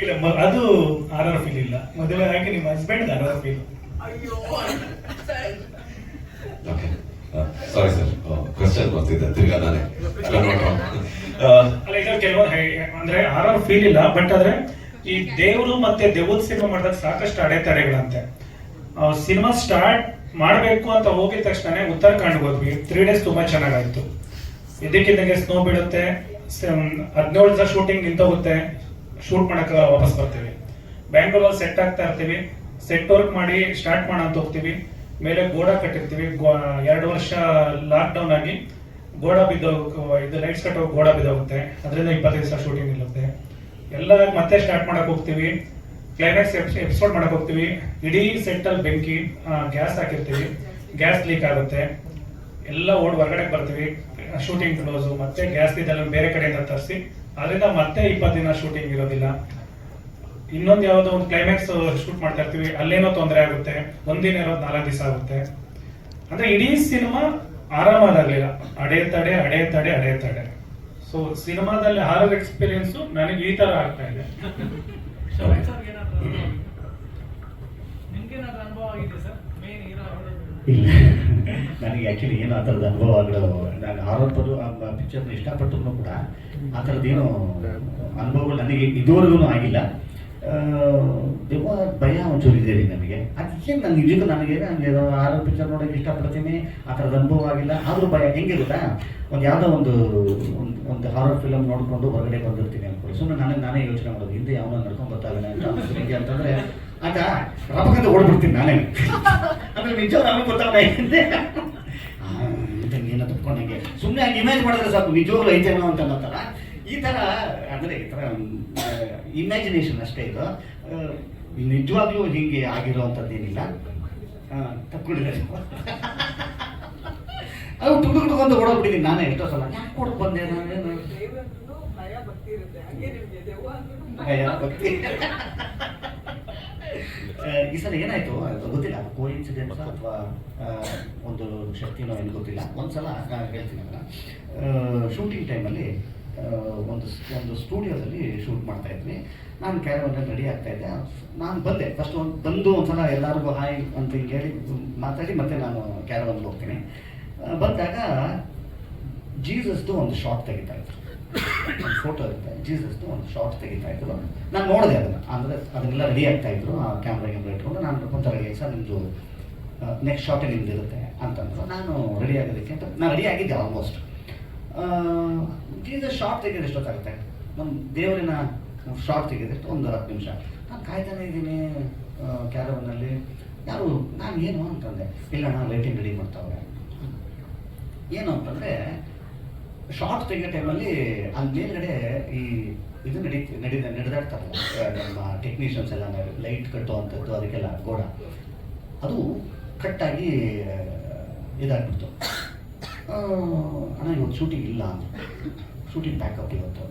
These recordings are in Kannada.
ಇಲ್ಲ ಮ- ಅದು ಆರ್ ಆರ್ ಫೀಲ್ ಇಲ್ಲ. ಮದುವೆ ಆಗಿ ನಿಮ್ಮ ಹಸ್ಬೆಂಡ್ ಆರ್ ಆರ್ ಫೀಲ್ ಅಯ್ಯೋ sir okay sorry sir question ಬರ್ತಿದ್ದೆ ತಿರ್ಗಾ ನಾನೇ. ಆ, ಅಲ್ಲ ಈಗ ಕೆಲವರು ಅಂದ್ರೆ ಆರ್ ಆರ್ ಫೀಲ್ ಇಲ್ಲ ಬಟ್ ಆದ್ರೆ ಈ ದೇವರು ಮತ್ತೆ ದೆವ್ವದ ಸಿನಿಮಾ ಮಾಡಿದಾಗ ಸಾಕಷ್ಟು ಅಡೆತಡೆಗಳಂತೆ. ಸಿನಿಮಾ ಸ್ಟಾರ್ಟ್ ಮಾಡಬೇಕು ಅಂತ ಹೋಗಿದ ತಕ್ಷಣ ಉತ್ತರಾಖಂಡ್ ಹೋದ್ವಿ. ತ್ರೀ ಡೇಸ್ ತುಂಬಾ ಚೆನ್ನಾಗಾಯ್ತು. ಇದಕ್ಕಿದ್ದಂಗೆ ಸ್ನೋ ಬೀಳುತ್ತೆ. ಹದಿನೇಳು ದಿವಸ ಶೂಟಿಂಗ್ ನಿಂತೋಗುತ್ತೆ. ಶೂಟ್ ಮಾಡಕ್ಕೆ ವಾಪಸ್ ಬರ್ತೀವಿ. ಬ್ಯಾಂಗ್ಳೂರಲ್ಲಿ ಸೆಟ್ ಆಗ್ತಾ ಇರ್ತೀವಿ. ಸೆಟ್ ವರ್ಕ್ ಮಾಡಿ ಸ್ಟಾರ್ಟ್ ಮಾಡೋಣ ಅಂತ ಹೋಗ್ತೀವಿ. ಮೇಲೆ ಗೋಡ ಕಟ್ಟಿರ್ತೀವಿ. ಎರಡು ವರ್ಷ ಲಾಕ್ ಡೌನ್ ಆಗಿ ಗೋಡ ಬಿದ್ದೋಗ ಇದು ಲೈಟ್ಸ್ ಕಟ್ಟೋ ಗೋಡ ಬಿದ್ದೋಗುತ್ತೆ. ಅದರಿಂದ ಇಪ್ಪತ್ತೈದು ದಿವಸ ಶೂಟಿಂಗ್ ಇರುತ್ತೆ ಎಲ್ಲ ಮತ್ತೆ ಸ್ಟಾರ್ಟ್ ಮಾಡಕ್ ಹೋಗ್ತೀವಿ. ಕ್ಲೈಮ್ಯಾಕ್ಸ್ ಎಪಿಸೋಡ್ ಮಾಡಕ್ ಹೋಗ್ತೀವಿ. ಇಡೀ ಸೆಟ್ ಅಲ್ಲಿ ಬೆಂಕಿ ಗ್ಯಾಸ್ ಹಾಕಿರ್ತೀವಿ. ಗ್ಯಾಸ್ ಲೀಕ್ ಆಗುತ್ತೆ. ಎಲ್ಲ ಓಡ್ ಹೊರಗಡೆ ಬರ್ತೀವಿ. ಶೂಟಿಂಗ್ ಕ್ಲೋಸ್ ಮತ್ತೆ ಗ್ಯಾಸ್ ಇದೆಲ್ಲ ಬೇರೆ ಕಡೆಯಿಂದ ತರಿಸಿ. ಅದರಿಂದ ಮತ್ತೆ ಇಪ್ಪತ್ತು ದಿನ ಶೂಟಿಂಗ್ ಇರೋದಿಲ್ಲ. ಇನ್ನೊಂದು ಯಾವುದೋ ಒಂದು ಕ್ಲೈಮ್ಯಾಕ್ಸ್ ಶೂಟ್ ಮಾಡ್ತಾ ಇರ್ತೀವಿ. ಅಲ್ಲೇನೋ ತೊಂದರೆ ಆಗುತ್ತೆ. ಒಂದಿನ ಇರೋದು ನಾಲ್ಕು ದಿವಸ ಆಗುತ್ತೆ. ಅಂದ್ರೆ ಇಡೀ ಸಿನಿಮಾ ಆರಾಮಾದಾಗ್ಲಿಲ್ಲ ಅಡೇ ತಡೆ ಅಡೇ ತಡೆ ಅಡೇ ತಡೆ ಸೊ ಸಿನಿಮಾದಲ್ಲಿ ಹಾರರ್ ಎಕ್ಸ್ಪೀರಿಯನ್ಸು ನನಗೆ ಈ ತರ ಆಗ್ತಾ ಇದೆ. ಇಲ್ಲ. ನನಗೆ ಆ್ಯಕ್ಚುಲಿ ಏನು ಆ ಥರದ ಅನುಭವ ಆಗಲು ನಾನು ಆರೋಪದು ಆ ಪಿಕ್ಚರ್ನ ಇಷ್ಟಪಟ್ಟರು ಕೂಡ ಆ ಥರದ್ದೇನು ಅನುಭವಗಳು ನನಗೆ ಇದುವರೆಗೂ ಆಗಿಲ್ಲ. ಭಯ ಒಂಚೂರು ಇದೆ ರೀ ನನಗೆ ಅದಕ್ಕೆ ನಾನು ನಿಜಕ್ಕೂ ನನಗೆ ನನಗೆ ಆರು ಪಿಕ್ಚರ್ ನೋಡೋಕೆ ಇಷ್ಟಪಡ್ತೀನಿ, ಆ ಥರದ ಅನುಭವ ಆಗಿಲ್ಲ. ಆದರೂ ಭಯ, ಹೆಂಗೆ ಗೊತ್ತಾ? ಒಂದು ಯಾವುದೋ ಒಂದು ಒಂದು ಹಾರರ್ ಫಿಲಮ್ ನೋಡಿಕೊಂಡು ಹೊರಗಡೆ ಬಂದಿರ್ತೀನಿ ಅನ್ಕೊಳ್ಳಿ. ಸುಮ್ಮನೆ ನನಗೆ ನಾನೇ ಯೋಚನೆ ಮಾಡೋದು. ಹಿಂದೆ ಯಾವನ ನಡ್ಕೊಂಡು ಬರ್ತಾಗಲ್ಲ ಅಂತ ಅಂತಂದರೆ ಆತ ರಪಕಂತ ಓಡ್ಬಿಡ್ತೀನಿ ನಾನೇ. ಅಂದ್ರೆ ನಿಜ ನಮಗೆ ಗೊತ್ತಾಗ ಹಿಂದೆ ಏನೋ ತಪ್ಕೊಂಡಂಗೆ. ಸುಮ್ಮನೆ ಇಮೇಜ್ ಮಾಡಿದ್ರೆ ಸಾಕು. ನಿಜವಾಗ್ಲೂ ಐತೇನೋ ಅಂತ ಅನ್ನೋ ಥರ ಈ ಥರ ಅಂದರೆ ಈ ಥರ ಇಮ್ಯಾಜಿನೇಷನ್ ಅಷ್ಟೇ ಇದು. ನಿಜವಾಗ್ಲೂ ಹೀಗೆ ಆಗಿರೋವಂಥದ್ದೇನಿಲ್ಲ ತಕ್ಕೊಂಡಿದ್ದಾರೆ ಅದು ಟುಡು ಟುಕೊಂಡು ಓಡೋಗ್ಬಿಟ್ಟಿದ್ದೀನಿ ನಾನೇ ಎಷ್ಟೋ ಸಲ. ಯಾಕೆ ಕೊಡಕ್ ಬಂದೆ ನಾನೇನು ದೇವರನ್ನು ಭಯ ಭಕ್ತಿ ಈ ಸಲ ಏನಾಯ್ತು? ಗೊತ್ತಿಲ್ಲ. ಅದು ಕೋ ಇನ್ಸಿಡೆನ್ಸ್ ಅಥವಾ ಒಂದು ಶಕ್ತಿನೋ ಏನು ಗೊತ್ತಿಲ್ಲ. ಒಂದ್ಸಲ ನಾನು ಹೇಳ್ತೀನಿ ಶೂಟಿಂಗ್ ಟೈಮಲ್ಲಿ ಒಂದು ಒಂದು ಸ್ಟುಡಿಯೋದಲ್ಲಿ ಶೂಟ್ ಮಾಡ್ತಾ ಇದ್ವಿ. ನಾನು ಕ್ಯಾರವಲ್ಲಿ ರೆಡಿ ಆಗ್ತಾ ಇದ್ದೆ. ನಾನು ಬಂದೆ. ಫಸ್ಟ್ ಒಂದು ಬಂದು ಒಂದ್ಸಲ ಎಲ್ಲರಿಗೂ ಹಾಯ್ ಅಂತ ಹಿಂಗೆ ಹೇಳಿ ಮಾತಾಡಿ ಮತ್ತೆ ನಾನು ಕ್ಯಾರವನ್ಗೆ ಹೋಗ್ತೀನಿ. ಬಂದಾಗ ಜೀಸಸ್ದು ಒಂದು ಶಾರ್ಟ್ ತೆಗಿತಾ ಇದ್ರು. ಒಂದು ಫೋಟೋ ಇರುತ್ತೆ. ಜೀಸಸ್ದು ಒಂದು ಶಾರ್ಟ್ ತೆಗಿತಾ ಇದ್ರು. ನಾನು ನೋಡಿದೆ ಅದನ್ನು. ಅಂದರೆ ಅದನ್ನೆಲ್ಲ ರೆಡಿ ಆಗ್ತಾ ಇದ್ರು. ಆ ಕ್ಯಾಮ್ರಾ ಕ್ಯಾಮ್ರಾ ಇಟ್ಕೊಂಡು ನಾನು ಒಂಥರ ಸರ್ ನಿಮ್ಮದು ನೆಕ್ಸ್ಟ್ ಶಾರ್ಟೇ ನಿಮ್ದು ಇರುತ್ತೆ? ಅಂತಂದ್ರು. ನಾನು ರೆಡಿ ಆಗೋದಕ್ಕೆ ಅಂತ ನಾನು ರೆಡಿ ಆಗಿದ್ದೆ ಆಲ್ಮೋಸ್ಟ್ ಜೀಸಸ್ ಶಾರ್ಟ್ ತೆಗೆದ್ರೆ ಎಷ್ಟೊತ್ತಾಗುತ್ತೆ? ನಮ್ಮ ದೇವರಿನ ಶಾರ್ಟ್ ತೆಗೆದಷ್ಟು ಒಂದು ಹತ್ತು ನಿಮಿಷ. ನಾನು ಕಾಯ್ತಾನೆ ಇದ್ದೀನಿ ಕ್ಯಾರವನ್ನಲ್ಲಿ ಯಾರು, ನಾನು ಏನು ಅಂತಂದೆ, ಇಲ್ಲ, ನಾನು ಲೈಟಿಂಗ್ ರೆಡಿ ಮಾಡ್ತಾವೆ ಏನು ಅಂತಂದರೆ ಶಾರ್ಟ್ ತೆಗೆ ಟೈಮಲ್ಲಿ ಅಲ್ಲಿ ಮೇಲ್ಗಡೆ ಈ ಇದು ನಡೀತಿ ನಡೀತ ನಡೆದಾಡ್ತಾರಲ್ಲ ನಮ್ಮ ಟೆಕ್ನಿಷಿಯನ್ಸ್ ಎಲ್ಲ ಲೈಟ್ ಕಟ್ಟುವಂಥದ್ದು ಅದಕ್ಕೆಲ್ಲ ಗೋಡ ಅದು ಕಟ್ಟಾಗಿ ಇದಾಗ್ಬಿಡ್ತು. ಅಣ್ಣ ಇವತ್ತು ಶೂಟಿಂಗ್ ಇಲ್ಲ ಅಂದರು ಶೂಟಿಂಗ್ ಪ್ಯಾಕಪ್ ಇವತ್ತು.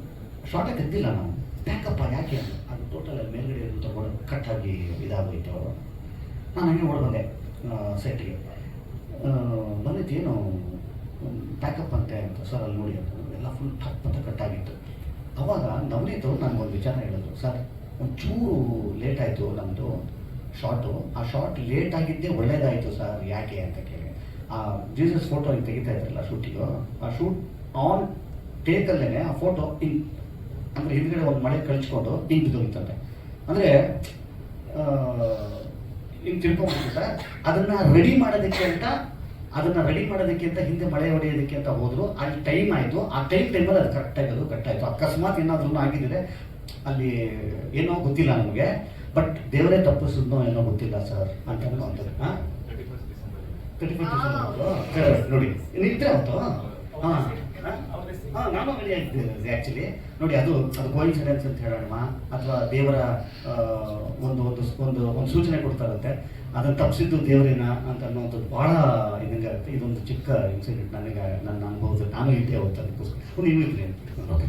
ಶಾರ್ಟೇ ತೆಗ್ದಿಲ್ಲ ನಾನು. ಪ್ಯಾಕಪ್ಪ ಯಾಕೆ ಅದು ಟೋಟಲ್ ಮೇಲ್ಗಡೆ ತಗೊಂಡು ಗೋಡ ಕಟ್ಟಾಗಿ ಇದಾಗೋಯ್ತು ಅವರು. ನಾನು ಹಂಗೆ ಬಂದೆ ಸೆಟ್ಗೆ ಬಂದಿದ್ದು ಏನು ಪ್ಯಾಕಪ್ ಅಂತೆ ಅಂತ ಸರ್ ಅಲ್ಲಿ ನೋಡಿ ಅಂತ. ಎಲ್ಲ ಫುಲ್ ಟಪ್ ಅಂತ ಕಟ್ಟಾಗಿತ್ತು ಅವಾಗ ನವನೀತು ಒಂದು ವಿಚಾರ ಹೇಳಿದ್ರು. ಸರ್ ಒಂಚೂರು ಲೇಟ್ ಆಯಿತು ನಮ್ಮದು ಶಾರ್ಟು ಆ ಶಾರ್ಟ್ ಲೇಟ್ ಆಗಿದ್ದೇ ಒಳ್ಳೇದಾಯಿತು ಸರ್ ಯಾಕೆ? ಅಂತ ಕೇಳಿ ಆ ಜೀಸಸ್ ಫೋಟೋ ಹಿಂಗೆ ತೆಗಿತಾ ಇದ್ರಲ್ಲ ಶೂಟಿಗು, ಆ ಶೂಟ್ ಆನ್ ಟೇಕಲ್ಲೇ ಆ ಫೋಟೋ ಹಿಂಗೆ ಅಂದರೆ ಹಿಂದ್ಗಡೆ ಒಂದು ಮಳೆ ಕಳಿಸ್ಕೊಂಡು ಹಿಂಗೆ ಬಿದ್ದೋಗಿತ್ತಂತೆ. ಅಂದರೆ ಹಿಂಗೆ ತಿಳ್ಕೊಂಡ್ಬಿಟ್ಟು ಅದನ್ನ ರೆಡಿ ಮಾಡೋದಕ್ಕೆ ಅಂತ, ಅದನ್ನ ರೆಡಿ ಮಾಡೋದಕ್ಕೆ ಅಂತ ಹಿಂದೆ ಮಳೆ ಹೊಡೆಯೋದಕ್ಕೆ ಅಂತ ಹೋದ್ರು. ಅಲ್ಲಿ ಟೈಮ್ ಆಯಿತು. ಆ ಟೈಮ್ ಟೈಮಲ್ಲಿ ಅದು ಕರೆಕ್ಟ್ ಆಗೋದು ಕಟ್ ಆಯಿತು. ಅಕಸ್ಮಾತ್ ಏನಾದ್ರೂ ಆಗಿದ್ರೆ ಅಲ್ಲಿ ಏನೋ ಗೊತ್ತಿಲ್ಲ ನಮಗೆ. ಬಟ್ ದೇವರೇ ತಪ್ಪಿಸಿದ್ನೋ ಏನೋ ಗೊತ್ತಿಲ್ಲ ಸರ್ ಅಂತ ಫಸ್ಟ್ ನೋಡಿ ನಿದ್ರೆ ಅಂತ ಹಾಂ. ಹಾಂ. ನಾನು ಮನೆ ಆ್ಯಕ್ಚುಲಿ ನೋಡಿ, ಅದು ಅದು ಕೋಇನ್ಸಿಡೆನ್ಸ್ ಅಂತ ಹೇಳೋಣ ಅಥವಾ ದೇವರ ಒಂದು ಒಂದು ಒಂದು ಒಂದು ಸೂಚನೆ ಕೊಡ್ತಾ ಇರುತ್ತೆ. ಅದನ್ನು ತಪ್ಪಿಸಿದ್ದು ದೇವರೇನ ಅಂತ ಅನ್ನೋವಂಥದ್ದು ಭಾಳ ಇದಂಗೆ ಆಗುತ್ತೆ ಇದೊಂದು ಚಿಕ್ಕ ಇನ್ಸಿಡೆಂಟ್ ನನಗೆ, ನನ್ನ ಅನುಭವದ ನಾನು ಇದ್ದೆ ಅವತ್ತು ಅದಕ್ಕೋಸ್ಕರ ನೀವು ಇದ್ರಿ ಅಂತ. ಓಕೆ